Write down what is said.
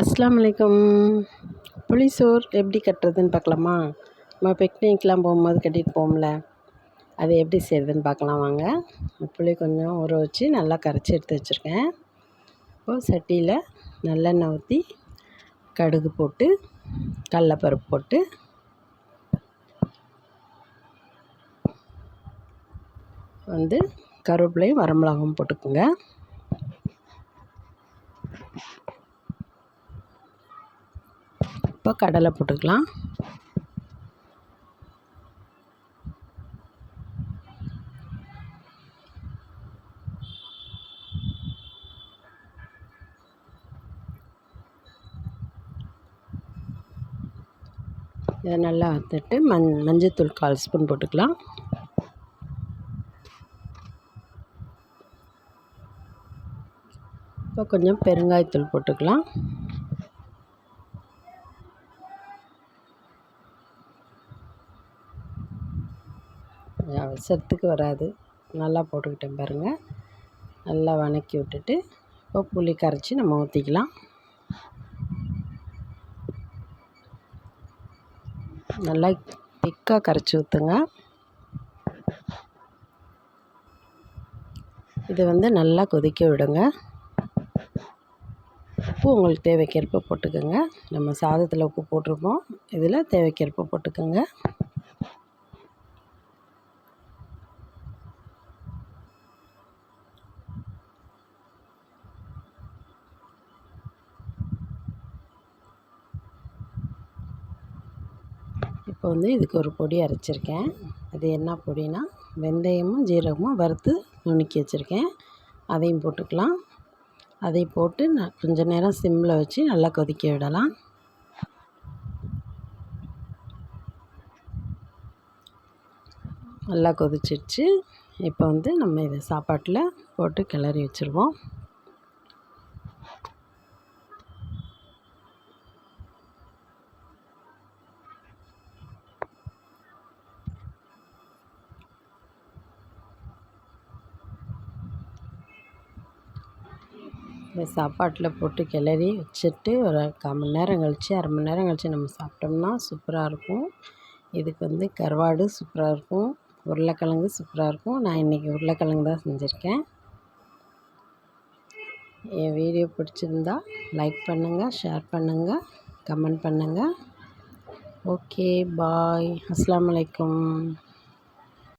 அஸ்லாம் வலைக்கம் புளிசோர் எப்படி கட்டுறதுன்னு பார்க்கலாமா? நம்ம பிக்னிக்லாம் போகும்போது கட்டிகிட்டு போகல அது எப்படி செய்கிறதுன்னு பார்க்கலாம் வாங்க. புளி கொஞ்சம் ஊற வச்சு நல்லா கரைச்சி எடுத்து வச்சுருக்கேன். இப்போது சட்டியில் நல்லெண்ணெய் ஊற்றி கடுகு போட்டு கடலப்பருப்பு போட்டு வந்து கருவேப்பிலையும் வரமிளகாவும் போட்டுக்கோங்க. இப்போ கடலை போட்டுக்கலாம். இதை நல்லா வறுத்துட்டு மஞ் மஞ்சத்தூள் கால் ஸ்பூன் போட்டுக்கலாம். இப்போ கொஞ்சம் பெருங்காயத்தூள் போட்டுக்கலாம். அவசரத்துக்கு வராது. நல்லா போட்டுக்கிட்டேன் பாருங்கள் நல்லா வணக்கி விட்டுட்டு இப்போ புளி கரைச்சி நம்ம ஊற்றிக்கலாம் நல்லா திக்காக கரைச்சி ஊற்றுங்க இது வந்து நல்லா கொதிக்க விடுங்க. உப்பு உங்களுக்கு தேவைக்கேற்ப போட்டுக்கோங்க. நம்ம சாதத்தில் உப்பு போட்டிருப்போம். இதில் தேவைக்கேற்ப போட்டுக்கோங்க. இப்போ வந்து இதுக்கு ஒரு பொடி அரைச்சிருக்கேன். அது என்ன பொடினா வெந்தயமும் ஜீரகமும் வறுத்து நுணுக்கி வச்சுருக்கேன். அதையும் போட்டுக்கலாம். அதை போட்டு நான் கொஞ்சம் நேரம் சிம்மில் வச்சு நல்லா கொதிக்க விடலாம். நல்லா கொதிச்சிடுச்சு. இப்போ வந்து நம்ம இதை சாப்பாட்டில் போட்டு கிளறி வச்சுருவோம். இந்த சாப்பாட்டில் போட்டு கிளறி வச்சுட்டு ஒரு கால் மணி நேரம் கழித்து அரை மணி நேரம் கழித்து நம்ம சாப்பிட்டோம்னா சூப்பராக இருக்கும். இதுக்கு வந்து கருவாடு சூப்பராக இருக்கும். உருளைக்கிழங்கு சூப்பராக இருக்கும். நான் இன்றைக்கி உருளைக்கிழங்கு தான் செஞ்சுருக்கேன். என் வீடியோ பிடிச்சிருந்தா லைக் பண்ணுங்கள் ஷேர் பண்ணுங்கள் கமெண்ட் பண்ணுங்கள் ஓகே பாய். அஸ்லாம் வலைக்கம்